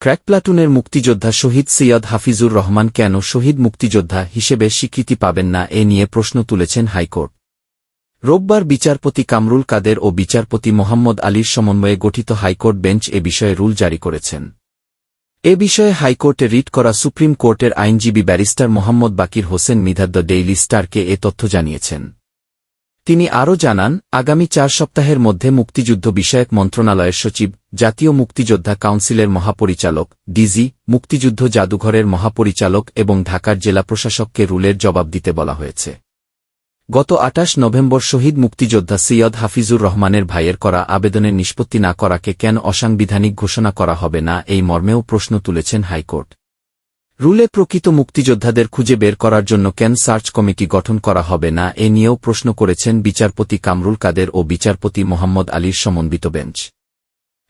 Crack প্লাটুনের মুক্তিযোদ্ধা শহীদ সৈয়দ হাফিজুর রহমান কেন শহীদ মুক্তিযোদ্ধা হিসেবে স্বীকৃতি পাবেন না এ নিয়ে প্রশ্ন তুলেছেন হাইকোর্ট। রোববার বিচারপতি কামরুল কাদের ও বিচারপতি মোহাম্মদ আলীর সমন্বয়ে গঠিত হাইকোর্ট বেঞ্চ এ বিষয়ে রুল জারি করেছেন। এ বিষয়ে হাইকোর্টে রিট করা সুপ্রিম কোর্টের আইনজীবী barrister Mohammad Bakir Hossain Midha the Daily স্টারকে এ তথ্য জানিয়েছেন। তিনি আরও জানান, আগামী চার সপ্তাহের মধ্যে মুক্তিযুদ্ধ বিষয়ক মন্ত্রণালয়ের সচিব, জাতীয় মুক্তিযোদ্ধা কাউন্সিলের মহাপরিচালক, ডিজি, মুক্তিযুদ্ধ জাদুঘরের মহাপরিচালক এবং ঢাকার জেলা প্রশাসককে রুলের জবাব দিতে বলা হয়েছে। গত আটাশ নভেম্বর শহীদ মুক্তিযোদ্ধা সৈয়দ হাফিজুর রহমানের ভাইয়ের করা আবেদনের নিষ্পত্তি না করাকে কেন অসাংবিধানিক ঘোষণা করা হবে না এই মর্মেও প্রশ্ন তুলেছেন হাইকোর্ট। রুলে প্রকৃত মুক্তিযোদ্ধাদের খুঁজে বের করার জন্য কেন সার্চ কমিটি গঠন করা হবে না, এ নিয়েও প্রশ্ন করেছেন বিচারপতি কামরুল কাদের ও বিচারপতি মোহাম্মদ আলীর সমন্বিত বেঞ্চ।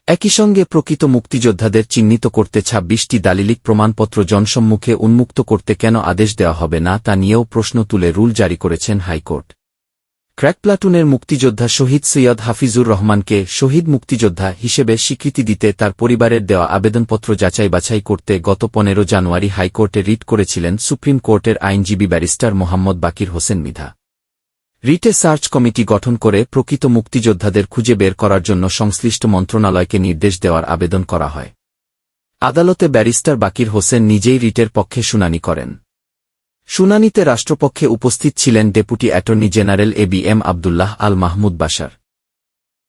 একই সঙ্গে প্রকৃত মুক্তিযোদ্ধাদের চিহ্নিত করতে ছাব্বিশটি দালিলিক প্রমাণপত্র জনসম্মুখে উন্মুক্ত করতে কেন আদেশ দেওয়া হবে না, তা নিয়েও প্রশ্ন তুলে রুল জারি করেছেন হাইকোর্ট। ক্র্যাক প্লাটুনের মুক্তিযোদ্ধা শহীদ সৈয়দ হাফিজুর রহমানকে শহীদ মুক্তিযোদ্ধা হিসেবে স্বীকৃতি দিতে তার পরিবারের দেওয়া আবেদনপত্র যাচাই বাছাই করতে গত পনেরো জানুয়ারি হাইকোর্টে রিট করেছিলেন সুপ্রিম কোর্টের আইনজীবী ব্যারিস্টার মোহাম্মদ বাকির হোসেন মিধা। রিটে সার্চ কমিটি গঠন করে প্রকৃত মুক্তিযোদ্ধাদের খুঁজে বের করার জন্য সংশ্লিষ্ট মন্ত্রণালয়কে নির্দেশ দেওয়ার আবেদন করা হয়। আদালতে ব্যারিস্টার বাকির হোসেন নিজেই রিটের পক্ষে শুনানি করেন। শুনানিতে রাষ্ট্রপক্ষে উপস্থিত ছিলেন deputy attorney general A B M Abdullah Al Mahmud Bashar.